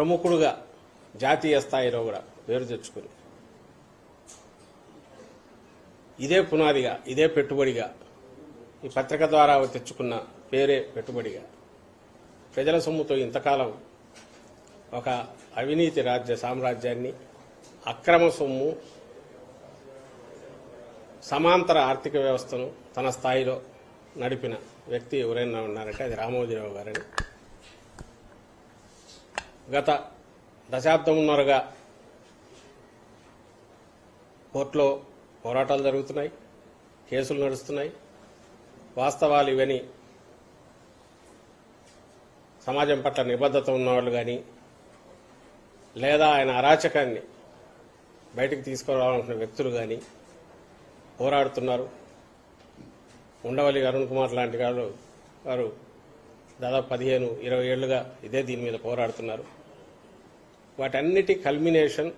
ప్రముఖుడుగా జాతీయ స్థాయిలో కూడా పేరు తెచ్చుకుని. ఇదే పునాదిగా ఇదే పెట్టుబడిగా ఈ పత్రిక ద్వారా తెచ్చుకున్న పేరే పెట్టుబడిగా. ప్రజల సొమ్ముతో ఇంతకాలం ఒక అవినీతి రాజ్య సామ్రాజ్యాన్ని అక్రమ సొమ్ము సమాంతర ఆర్థిక వ్యవస్థను తన స్థాయిలో నడిపిన వ్యక్తి ఎవరైనా ఉన్నారంటే అది రామోజీరావు గారని. గత దశాబ్దమున్నరగా కోర్టులో పోరాటాలు జరుగుతున్నాయి కేసులు నడుస్తున్నాయి. వాస్తవాలు ఇవని సమాజం పట్ల నిబద్ధత ఉన్నవాళ్ళు కానీ లేదా ఆయన అరాచకాన్ని బయటికి తీసుకురావాలనుకున్న వ్యక్తులు కానీ పోరాడుతున్నారు. ఉండవల్లి అరుణ్ కుమార్ లాంటి వాళ్ళు వారు దాదాపు పదిహేను ఇరవై ఏళ్ళుగా ఇదే దీని మీద పోరాడుతున్నారు. వాటన్నిటి కల్మినేషన్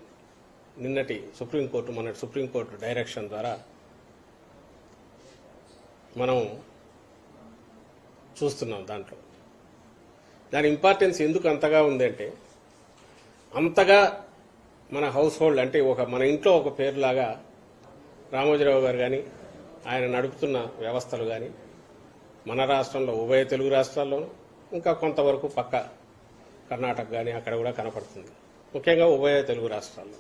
నిన్నటి సుప్రీంకోర్టు మన సుప్రీంకోర్టు డైరెక్షన్ ద్వారా మనం చూస్తున్నాం దాంట్లో. దాని ఇంపార్టెన్స్ ఎందుకు అంతగా ఉందంటే అంతగా మన హౌస్ హోల్డ్ అంటే ఒక మన ఇంట్లో ఒక పేరులాగా రామోజీరావు గారు కానీ ఆయన నడుపుతున్న వ్యవస్థలు కానీ మన రాష్ట్రంలో ఉభయ తెలుగు రాష్ట్రాల్లోనూ ఇంకా కొంతవరకు పక్క కర్ణాటక కానీ అక్కడ కూడా కనపడుతుంది. ముఖ్యంగా ఉభయ తెలుగు రాష్ట్రాల్లో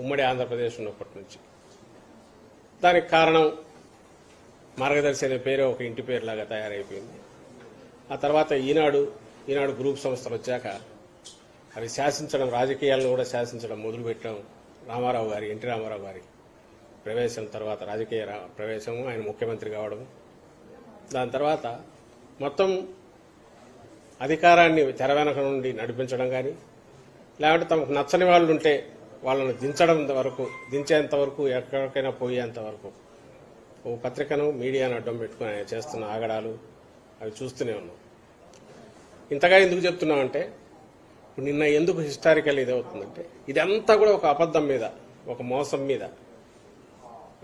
ఉమ్మడి ఆంధ్రప్రదేశ్ ఉన్నప్పటి నుంచి. దానికి కారణం మార్గదర్శి అనే పేరే ఒక ఇంటి పేరులాగా తయారైపోయింది. ఆ తర్వాత ఈనాడు ఈనాడు గ్రూప్ సంస్థలు వచ్చాక అవి శాసించడం రాజకీయాలను కూడా శాసించడం మొదలుపెట్టడం రామారావు గారి ఎన్టీ రామారావు గారి ప్రవేశం తర్వాత రాజకీయ రా- ప్రవేశము ఆయన ముఖ్యమంత్రి కావడం దాని తర్వాత మొత్తం అధికారాన్ని తెర వెనక నుండి నడిపించడం కానీ లేకుంటే తమకు నచ్చని వాళ్ళు ఉంటే వాళ్ళను దించడం వరకు దించేంత వరకు ఎక్కడికైనా పోయేంత వరకు. ఓ పత్రికను మీడియాను అడ్డం పెట్టుకుని ఆయన చేస్తున్న ఆగడాలు అవి చూస్తూనే ఉన్నాం. ఇంతగా ఎందుకు చెప్తున్నామంటే ఇప్పుడు నిన్న ఎందుకు హిస్టారికల్ ఇది అవుతుందంటే ఇదంతా కూడా ఒక అబద్ధం మీద ఒక మోసం మీద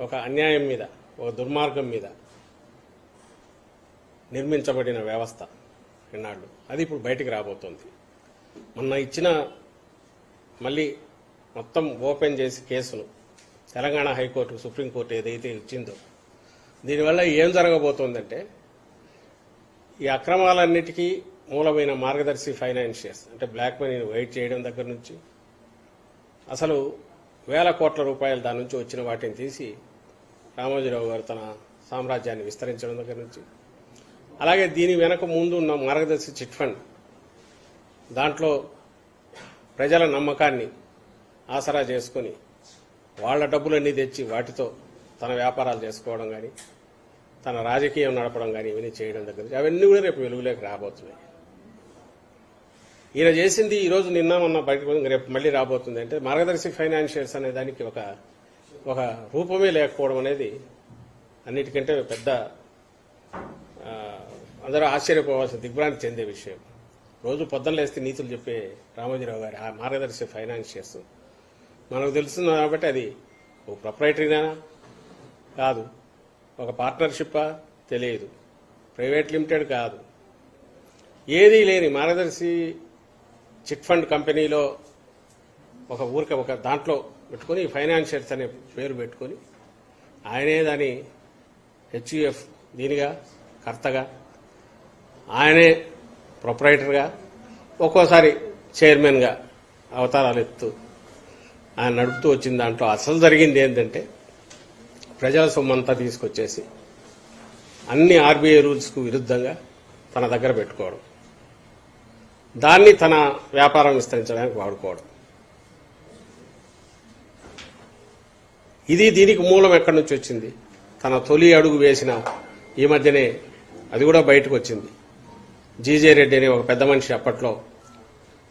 ఒక అన్యాయం మీద ఒక దుర్మార్గం మీద నిర్మించబడిన వ్యవస్థ ఇన్నాళ్ళు. అది ఇప్పుడు బయటికి రాబోతోంది. మొన్న ఇచ్చిన మళ్ళీ మొత్తం ఓపెన్ చేసి కేసును. తెలంగాణ హైకోర్టు సుప్రీంకోర్టు ఏదైతే ఇచ్చిందో. దీనివల్ల ఏం జరగబోతోందంటే ఈ అక్రమాలన్నిటికీ మూలమైన మార్గదర్శి ఫైనాన్షియర్స్ అంటే బ్లాక్ మనీని వైట్ చేయడం దగ్గర నుంచి అసలు వేల కోట్ల రూపాయలు దాని నుంచి వచ్చిన వాటిని తీసి రామోజీరావు గారు తన సామ్రాజ్యాన్ని విస్తరించడం దగ్గర నుంచి అలాగే దీని వెనక ముందు ఉన్న మార్గదర్శి చిట్ ఫండ్ దాంట్లో ప్రజల నమ్మకాన్ని ఆసరా చేసుకొని వాళ్ళ డబ్బులన్నీ తెచ్చి వాటితో తన వ్యాపారాలు చేసుకోవడం కానీ తన రాజకీయం నడపడం కానీ ఇవన్నీ చేయడం దగ్గర అవన్నీ కూడా రేపు వెలుగులోకి రాబోతున్నాయి. ఈయన చేసింది ఈ రోజు నిన్న మొన్న బయటకు రేపు మళ్ళీ రాబోతుంది అంటే మార్గదర్శి ఫైనాన్షియల్స్ అనే దానికి ఒక ఒక రూపమే లేకపోవడం అనేది అన్నిటికంటే పెద్ద అందరూ ఆశ్చర్యపోవాల్సిన దిగ్భ్రాంతి చెందే విషయం. రోజు పొద్దున్న లేస్తే నీతులు చెప్పే రామోజీరావు గారి ఆ మార్గదర్శి ఫైనాన్షియర్స్. మనకు తెలుస్తుంది కాబట్టి అది ఒక ప్రొపరేటరీనా కాదు. ఒక పార్ట్నర్షిప్పా తెలియదు. ప్రైవేట్ లిమిటెడ్ కాదు. ఏదీ లేని మార్గదర్శి చిట్ ఫండ్ కంపెనీలో ఒక ఊరికి ఒక దాంట్లో పెట్టుకొని ఫైనాన్షియర్స్ అనే పేరు పెట్టుకొని ఆయనే దాని హెచ్యుఎఫ్ దీనిగా కర్తగా. ఆయనే ప్రొపరైటర్గా ఒక్కోసారి చైర్మన్గా అవతారాలు ఎత్తు ఆయన నడుపుతూ వచ్చిన దాంట్లో అసలు జరిగింది ఏంటంటే ప్రజల సొమ్మంతా తీసుకొచ్చేసి అన్ని ఆర్బీఐ రూల్స్కు విరుద్ధంగా తన దగ్గర పెట్టుకోవడం. దాన్ని తన వ్యాపారం విస్తరించడానికి వాడుకోవడం. ఇది దీనికి మూలం ఎక్కడి నుంచి వచ్చింది? తన తొలి అడుగు వేసిన ఈ మధ్యనే అది కూడా బయటకు వచ్చింది. జీజే రెడ్డి అనే ఒక పెద్ద మనిషి అప్పట్లో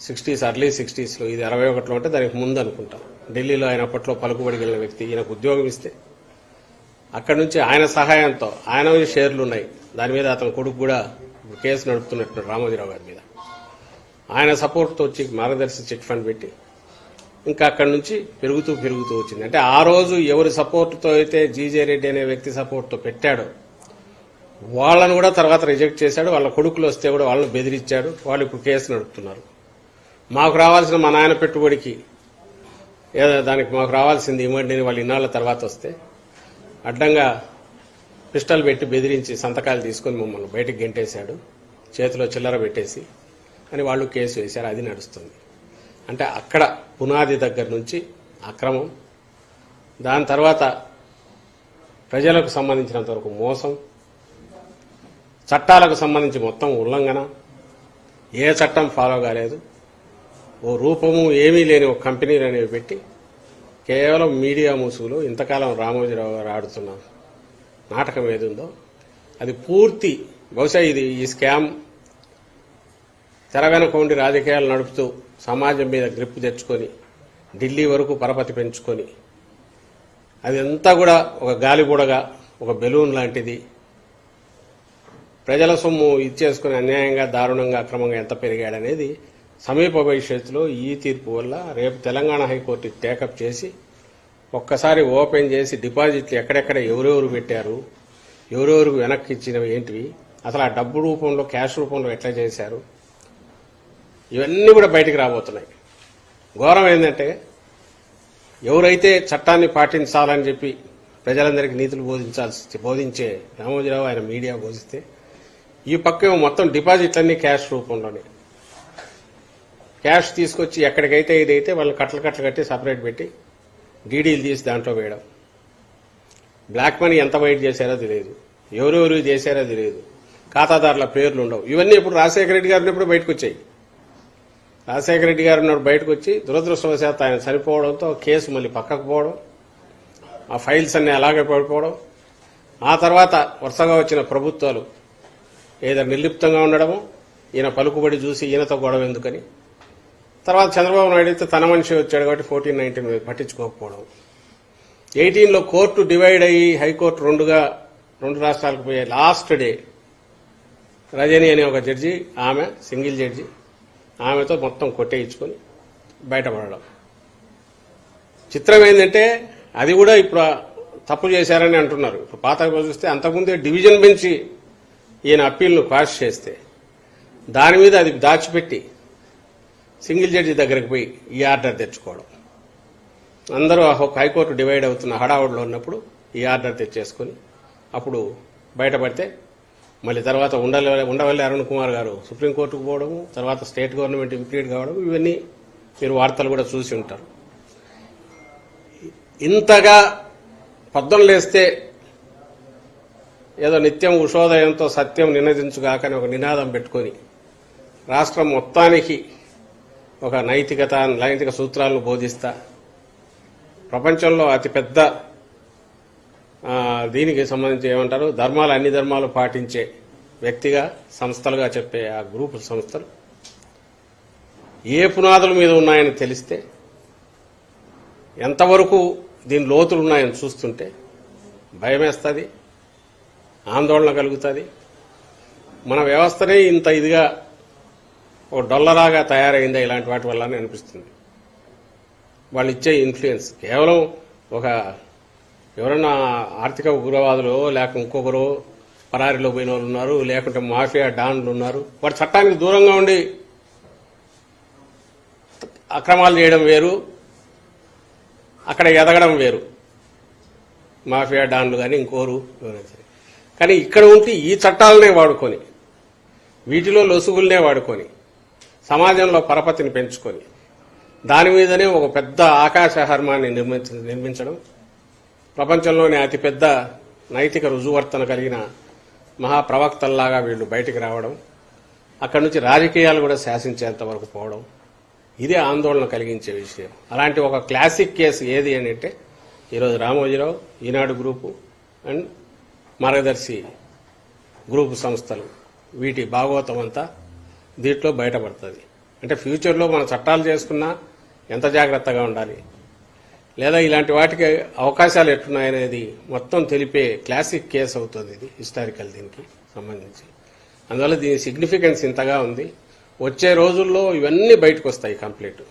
సిక్స్టీస్ అర్లీ సిక్స్టీస్లో ఇది అరవై ఒకటిలో అంటే దానికి ముందు అనుకుంటాం. ఢిల్లీలో ఆయన అప్పట్లో పలుకుబడి గెలిన వ్యక్తి ఈయనకు ఉద్యోగం ఇస్తే. అక్కడి నుంచి ఆయన సహాయంతో ఆయన షేర్లు ఉన్నాయి. దాని మీద అతని కొడుకు కూడా కేసు నడుపుతున్నట్టు రామోజీరావు గారి మీద. ఆయన సపోర్ట్తో వచ్చి మార్గదర్శి చిట్ ఫండ్ పెట్టి ఇంకా అక్కడి నుంచి పెరుగుతూ పెరుగుతూ వచ్చింది. అంటే ఆ రోజు ఎవరి సపోర్ట్తో అయితే జీజే రెడ్డి అనే వ్యక్తి సపోర్ట్తో పెట్టాడో వాళ్ళను కూడా తర్వాత రిజెక్ట్ చేశాడు వాళ్ళ కొడుకులు వస్తే కూడా వాళ్ళని బెదిరించాడు వాళ్ళు ఇప్పుడు కేసు నడుపుతున్నారు. మాకు రావాల్సిన మా నాయన పెట్టుబడికి ఏదో దానికి మాకు రావాల్సింది ఇవ్వండి వాళ్ళు ఇన్నాళ్ళ తర్వాత వస్తే అడ్డంగా పిస్టల్ పెట్టి బెదిరించి సంతకాలు తీసుకొని మమ్మల్ని బయటకు గెంటేశాడు చేతిలో చిల్లర పెట్టేసి అని వాళ్ళు కేసు వేశారు అది నడుస్తుంది. అంటే అక్కడ పునాది దగ్గర నుంచి అక్రమం దాని తర్వాత ప్రజలకు సంబంధించినంత వరకు మోసం చట్టాలకు సంబంధించి మొత్తం ఉల్లంఘన. ఏ చట్టం ఫాలో కాలేదు. ఓ రూపము ఏమీ లేని ఒక కంపెనీలు అనేవి పెట్టి కేవలం మీడియా ముసుగులు ఇంతకాలం రామోజీరావు గారు ఆడుతున్న నాటకం ఏది ఉందో అది పూర్తి బహుశా ఇది ఈ స్కామ్ తెర వెనక ఉండి రాజకీయాలు నడుపుతూ సమాజం మీద గ్రిప్ తెచ్చుకొని ఢిల్లీ వరకు పరపతి పెంచుకొని అదంతా కూడా ఒక గాలిబుడగా ఒక బెలూన్ లాంటిది ప్రజల సొమ్ము ఇచ్చేసుకుని అన్యాయంగా దారుణంగా అక్రమంగా ఎంత పెరిగాడనేది సమీప భవిష్యత్తులో ఈ తీర్పు వల్ల రేపు తెలంగాణ హైకోర్టు టేకప్ చేసి ఒక్కసారి ఓపెన్ చేసి డిపాజిట్లు ఎక్కడెక్కడ ఎవరెవరు పెట్టారు ఎవరెవరు వెనక్కి ఇచ్చినవి ఏంటివి అసలు ఆ డబ్బు రూపంలో క్యాష్ రూపంలో ఎట్లా చేశారు ఇవన్నీ కూడా బయటికి రాబోతున్నాయి. ఘోరం ఏంటంటే ఎవరైతే చట్టాన్ని పాటించాలని చెప్పి ప్రజలందరికీ నీతులు బోధించాల్సి బోధించే రామోజీరావు ఆయన మీడియా బోధిస్తే ఈ పక్క మొత్తం డిపాజిట్లన్నీ క్యాష్ రూపంలోనే. క్యాష్ తీసుకొచ్చి ఎక్కడికైతే ఇదైతే వాళ్ళు కట్టలు కట్టలు కట్టి సపరేట్ పెట్టి డీడీలు తీసి దాంట్లో వేయడం. బ్లాక్ మనీ ఎంత వైట్ చేశారో తెలియదు. ఎవరెవరు చేశారో తెలియదు. ఖాతాదారుల పేర్లు ఉండవు. ఇవన్నీ ఇప్పుడు రాజశేఖర రెడ్డి గారు ఇప్పుడు బయటకు వచ్చాయి రాజశేఖర రెడ్డి గారు ఉన్నప్పుడు బయటకు వచ్చి దురదృష్టవశాత్తు ఆయన చనిపోవడంతో కేసు మళ్ళీ పక్కకు పోవడం ఆ ఫైల్స్ అన్ని అలాగే పడిపోవడం. ఆ తర్వాత వరుసగా వచ్చిన ప్రభుత్వాలు ఏదో నిర్లిప్తంగా ఉండడము ఈయన పలుకుబడి చూసి ఈయనతో గొడవ ఎందుకని? తర్వాత చంద్రబాబు నాయుడు అయితే తన మనిషి వచ్చాడు కాబట్టి ఫోర్టీన్ నైన్టీన్ పట్టించుకోకపోవడం. ఎయిటీన్లో కోర్టు డివైడ్ అయ్యి హైకోర్టు రెండుగా రెండు రాష్ట్రాలకు పోయే లాస్ట్ డే రజని అనే ఒక జడ్జి ఆమె సింగిల్ జడ్జి ఆమెతో మొత్తం కొట్టేయించుకొని బయటపడడం. చిత్రం ఏంటంటే అది కూడా ఇప్పుడు తప్పు చేశారని అంటున్నారు. ఇప్పుడు పాత చూస్తే అంతకుముందే డివిజన్ బెంచ్ ఈయన అప్పీల్ను పాస్ చేస్తే దాని మీద అది దాచిపెట్టి సింగిల్ జడ్జి దగ్గరికి పోయి ఈ ఆర్డర్ తెచ్చుకోవడం. అందరూ హైకోర్టు డివైడ్ అవుతున్న హడావుడిలో ఉన్నప్పుడు ఈ ఆర్డర్ తెచ్చేసుకొని అప్పుడు బయటపడితే మళ్ళీ తర్వాత ఉండవల్లి ఉండవల్లి అరుణ్ కుమార్ గారు సుప్రీంకోర్టుకు పోవడము తర్వాత స్టేట్ గవర్నమెంట్ ఇంప్లీట్ కావడం ఇవన్నీ మీరు వార్తలు కూడా చూసి ఉంటారు. ఇంతగా పద్దం లేస్తే ఏదో నిత్యం ఉషోదయంతో సత్యం నినదించుగాకని ఒక నినాదం పెట్టుకొని రాష్ట్రం మొత్తానికి ఒక నైతికత నైతిక సూత్రాలను బోధిస్తా. ప్రపంచంలో అతిపెద్ద దీనికి సంబంధించి ఏమంటారు? ధర్మాలు అన్ని ధర్మాలు పాటించే వ్యక్తిగా సంస్థలుగా చెప్పే ఆ గ్రూపు సంస్థలు. ఏ పునాదుల మీద ఉన్నాయని తెలిస్తే ఎంతవరకు దీని లోతులు ఉన్నాయని చూస్తుంటే భయమేస్తుంది ఆందోళన కలుగుతుంది. మన వ్యవస్థనే ఇంత ఇదిగా ఓ డొల్లరాగా తయారైందా ఇలాంటి వాటి వల్ల అనిపిస్తుంది. వాళ్ళు ఇచ్చే ఇన్ఫ్లుయెన్స్. కేవలం ఒక ఎవరన్నా ఆర్థిక ఉగ్రవాదులు లేక ఇంకొకరు పరారిలో పోయిన వాళ్ళు ఉన్నారు లేకుంటే మాఫియా డాన్లు ఉన్నారు వాడు చట్టానికి దూరంగా ఉండి అక్రమాలు చేయడం వేరు అక్కడ ఎదగడం వేరు. మాఫియా డాన్లు కానీ ఇంకోరు ఎవరైనా కానీ ఇక్కడ ఉంటే ఈ చట్టాలనే వాడుకొని వీటిలో లొసుగుల్నే వాడుకొని సమాజంలో పరపతిని పెంచుకొని దాని మీదనే ఒక పెద్ద ఆకాశ హర్మాన్ని నిర్మించ నిర్మించడం ప్రపంచంలోనే అతిపెద్ద నైతిక రుజువర్తన కలిగిన మహాప్రవక్తల్లాగా వీళ్ళు బయటికి రావడం అక్కడి నుంచి రాజకీయాలు కూడా శాసించేంత వరకు పోవడం ఇదే ఆందోళన కలిగించే విషయం. అలాంటి ఒక క్లాసిక్ కేసు ఏది అని అంటే ఈరోజు Ramoji Rao Eenadu group and Margadarsi group సంస్థలు. వీటి భాగవతం అంతా దీంట్లో బయటపడుతుంది. అంటే ఫ్యూచర్లో మనం చట్టాలు చేసుకున్నా ఎంత జాగ్రత్తగా ఉండాలి? లేదా ఇలాంటి వాటికి అవకాశాలు ఎట్టున్నాయనేది మొత్తం తెలిపే క్లాసిక్ కేసు అవుతుంది ఇది హిస్టారికల్ దీనికి సంబంధించి. అందువల్ల దీని సిగ్నిఫికెన్స్ ఇంతగా ఉంది. వచ్చే రోజుల్లో ఇవన్నీ బయటకు వస్తాయి కంప్లీట్.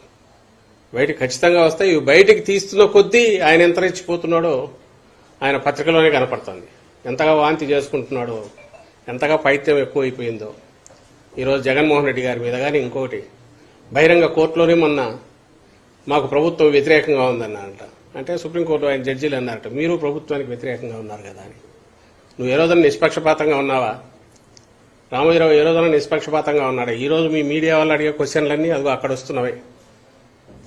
బయటకు ఖచ్చితంగా వస్తాయి. ఇవి బయటికి తీస్తున్న కొద్దీ ఆయన ఎంత రెచ్చిపోతున్నాడో ఆయన పత్రికలోనే కనపడుతుంది. ఎంతగా వాంతి చేసుకుంటున్నాడో ఎంతగా పైత్యం ఎక్కువైపోయిందో. ఈరోజు జగన్మోహన్ రెడ్డి గారి మీద కానీ ఇంకొకటి. బహిరంగ కోర్టులోనే మొన్న మాకు ప్రభుత్వం వ్యతిరేకంగా ఉందన్నారంట. అంటే సుప్రీంకోర్టు ఆయన జడ్జీలు అన్నారట మీరు ప్రభుత్వానికి వ్యతిరేకంగా ఉన్నారు కదా అని. నువ్వు ఏ రోజున నిష్పక్షపాతంగా ఉన్నావా? రామోజీరావు ఏ రోజున నిష్పక్షపాతంగా ఉన్నాడు? ఈరోజు మీ మీడియా వాళ్ళు అడిగే క్వశ్చన్లన్నీ అదిగో అక్కడ వస్తున్నవి.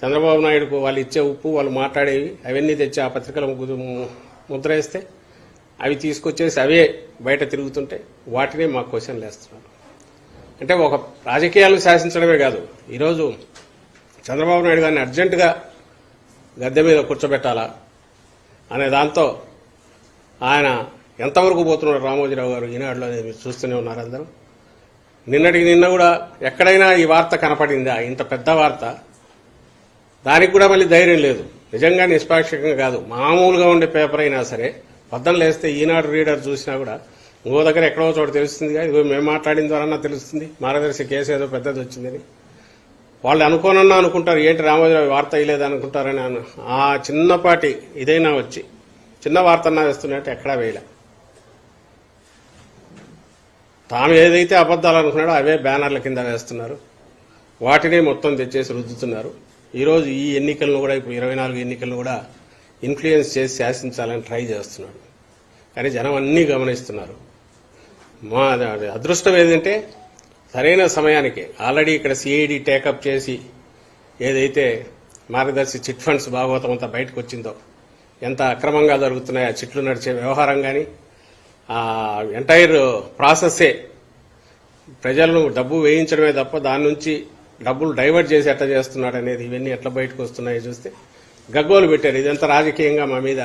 చంద్రబాబు నాయుడుకు వాళ్ళు ఇచ్చే ఉప్పు వాళ్ళు మాట్లాడేవి అవన్నీ తెచ్చి ఆ పత్రికలు ముద్ర వేస్తే అవి తీసుకొచ్చేసి అవే బయట తిరుగుతుంటే వాటినే మా క్వశ్చన్లు వేస్తున్నారు అంటే ఒక రాజకీయాలను శాసించడమే కాదు ఈరోజు చంద్రబాబు నాయుడు గారిని అర్జెంటుగా గద్దె మీద కూర్చోబెట్టాలా అనే దాంతో ఆయన ఎంతవరకు పోతున్నాడు రామోజీరావు గారు ఈనాడులో అనేది మీరు చూస్తూనే ఉన్నారు అందరూ. నిన్నటికి నిన్న కూడా ఎక్కడైనా ఈ వార్త కనపడిందా? ఇంత పెద్ద వార్త. దానికి కూడా మళ్ళీ ధైర్యం లేదు. నిజంగా నిష్పాక్షికంగా కాదు. మామూలుగా ఉండే పేపర్ అయినా సరే పొద్దున్న లేస్తే ఈనాడు రీడర్ చూసినా కూడా ఇంకో దగ్గర ఎక్కడో చోట తెలుస్తుందిగా ఇదిగో మేము మాట్లాడిన ద్వారా తెలుస్తుంది. మార్గదర్శి కేసు ఏదో పెద్దది వచ్చిందని. వాళ్ళు అనుకోనన్నా అనుకుంటారు ఏంటి రామోజీరావు వార్త వేయలేదు అనుకుంటారని అను ఆ చిన్నపాటి ఇదైనా వచ్చి చిన్న వార్తన్నా వేస్తున్నట్టు ఎక్కడా వేయలే. తాను ఏదైతే అబద్ధాలు అనుకున్నాడో అవే బ్యానర్ల కింద వేస్తున్నారు. వాటినే మొత్తం తెచ్చేసి రుద్దుతున్నారు. ఈరోజు ఈ ఎన్నికలను కూడా ఇప్పుడు ఇరవై నాలుగు ఎన్నికలను కూడా ఇన్ఫ్లుయెన్స్ చేసి శాసించాలని ట్రై చేస్తున్నాడు. కానీ జనం అన్నీ గమనిస్తున్నారు. మా అదృష్టం ఏంటంటే సరైన సమయానికి ఆల్రెడీ ఇక్కడ సిఐడి టేకప్ చేసి ఏదైతే మార్గదర్శి చిట్ ఫండ్స్ భాగవతం అంతా బయటకు వచ్చిందో ఎంత అక్రమంగా జరుగుతున్నాయో ఆ చిట్లు నడిచే వ్యవహారం కానీ ఆ ఎంటైర్ ప్రాసెస్సే ప్రజలను డబ్బు వేయించడమే తప్ప దాని నుంచి డబ్బులు డైవర్ట్ చేసి ఎట్లా చేస్తున్నాడు అనేది ఇవన్నీ ఎట్లా బయటకు వస్తున్నాయో చూస్తే గగ్గోలు పెట్టారు. ఇదంతా రాజకీయంగా మా మీద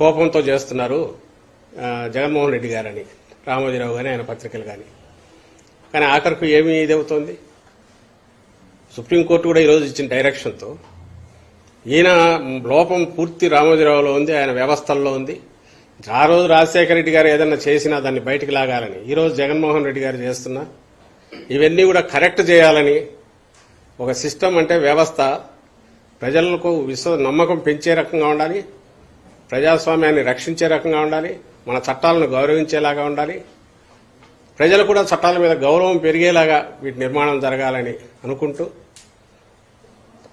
కోపంతో చేస్తున్నారు జగన్మోహన్ రెడ్డి గారని రామోజీరావు కానీ ఆయన పత్రికలు కానీ కానీ ఆఖరికి ఏమి ఇదవుతోంది? సుప్రీంకోర్టు కూడా ఈరోజు ఇచ్చిన డైరెక్షన్తో ఈయన లోపం పూర్తి రామోజీరావులో ఉంది ఆయన వ్యవస్థల్లో ఉంది. ఆ రోజు రాజశేఖర రెడ్డి గారు ఏదన్నా చేసినా దాన్ని బయటికి లాగాలని ఈరోజు జగన్మోహన్ రెడ్డి గారు చేస్తున్నా ఇవన్నీ కూడా కరెక్ట్ చేయాలని ఒక సిస్టమ్ అంటే వ్యవస్థ ప్రజలకు విశ్వ నమ్మకం పెంచే రకంగా ఉండాలి. ప్రజాస్వామ్యాన్ని రక్షించే రకంగా ఉండాలి. మన చట్టాలను గౌరవించేలాగా ఉండాలి. ప్రజలు కూడా చట్టాల మీద గౌరవం పెరిగేలాగా వీటి నిర్మాణం జరగాలని అనుకుంటూ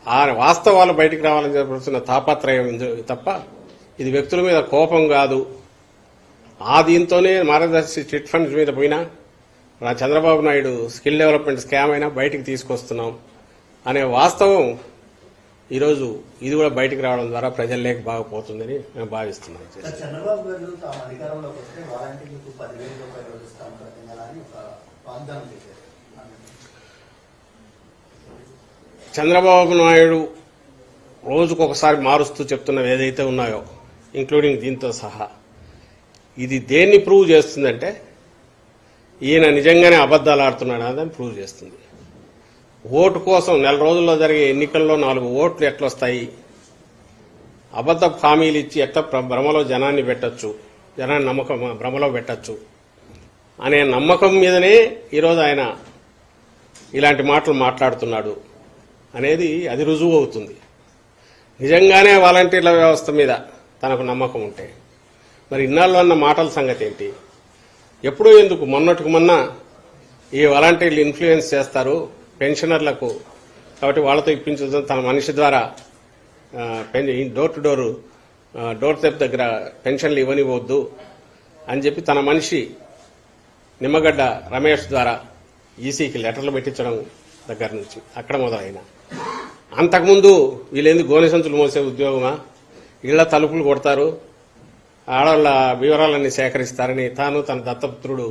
ఆ వాస్తవాలు బయటికి రావాలని జరుగుతున్న తాపత్రయం తప్ప ఇది వ్యక్తుల మీద కోపం కాదు. ఆ దీంతోనే మార్గదర్శి చిట్ ఫండ్స్ మీద పోయినా Chandrababu Naidu skill development scam అయినా బయటికి తీసుకొస్తున్నాం అనే వాస్తవం ఈరోజు ఇది కూడా బయటికి రావడం ద్వారా ప్రజల్లోకి బాగుపోతుందని మేము భావిస్తున్నాం చంద్రబాబు నాయుడు రోజుకు ఒకసారి మారుస్తూ చెప్తున్నవి ఏదైతే ఉన్నాయో ఇంక్లూడింగ్ దీంతో సహా ఇది దేన్ని ప్రూవ్ చేస్తుందంటే ఈయన నిజంగానే అబద్దాలు ఆడుతున్నాడు అని ప్రూవ్ చేస్తుంది. ఓటు కోసం నెల రోజుల్లో జరిగే ఎన్నికల్లో నాలుగు ఓట్లు ఎట్లొస్తాయి? అబద్ధ హామీలు ఇచ్చి ఎట్లా భ్రమలో జనాన్ని పెట్టొచ్చు? జనాన్ని నమ్మకం భ్రమలో పెట్టచ్చు? అనే నమ్మకం మీదనే ఈరోజు ఆయన ఇలాంటి మాటలు మాట్లాడుతున్నాడు అనేది అది రుజువు అవుతుంది. నిజంగానే వాలంటీర్ల వ్యవస్థ మీద తనకు నమ్మకం ఉంటే మరి ఇన్నాళ్ళు అన్న మాటల సంగతి ఏంటి? ఎప్పుడూ ఎందుకు? మొన్నటికి మొన్న ఈ వాలంటీర్లు ఇన్ఫ్లుయెన్స్ చేస్తారు. పెన్షనర్లకు కాబట్టి వాళ్ళతో ఇప్పించడం తన మనిషి ద్వారా పెన్- door to door door step దగ్గర పెన్షన్లు ఇవ్వనివ్వద్దు అని చెప్పి తన మనిషి నిమ్మగడ్డ రమేష్ ద్వారా ఈసీకి లెటర్లు పెట్టించడం దగ్గర నుంచి అక్కడ మొదలైన. అంతకుముందు వీళ్ళేంది గోనె సంచులు మోసే ఉద్యోగమా? ఇళ్ళ తలుపులు కొడతారు ఆడవాళ్ళ వివరాలన్నీ సేకరిస్తారని తాను తన దత్తపుత్రుడు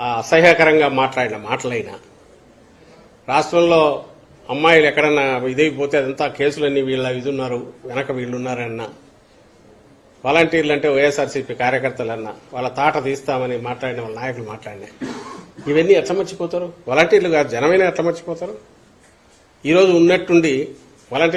అసహ్యకరంగా మాట్లాడిన మాటలైనా. రాష్ట్రంలో అమ్మాయిలు ఎక్కడన్నా ఇదైపోతే అదంతా కేసులన్నీ వీళ్ళ ఇది ఉన్నారు వెనక వీళ్ళు ఉన్నారన్న వాలంటీర్లు అంటే వైఎస్ఆర్సీపీ కార్యకర్తలన్నా. వాళ్ళ తాట తీస్తామని మాట్లాడిన వాళ్ళ నాయకులు మాట్లాడినా ఇవన్నీ ఎట్లా మర్చిపోతారు? వాలంటీర్లు కాదు జనమైన ఎట్లా మర్చిపోతారు? ఈరోజు ఉన్నట్టుండి వాలంటీర్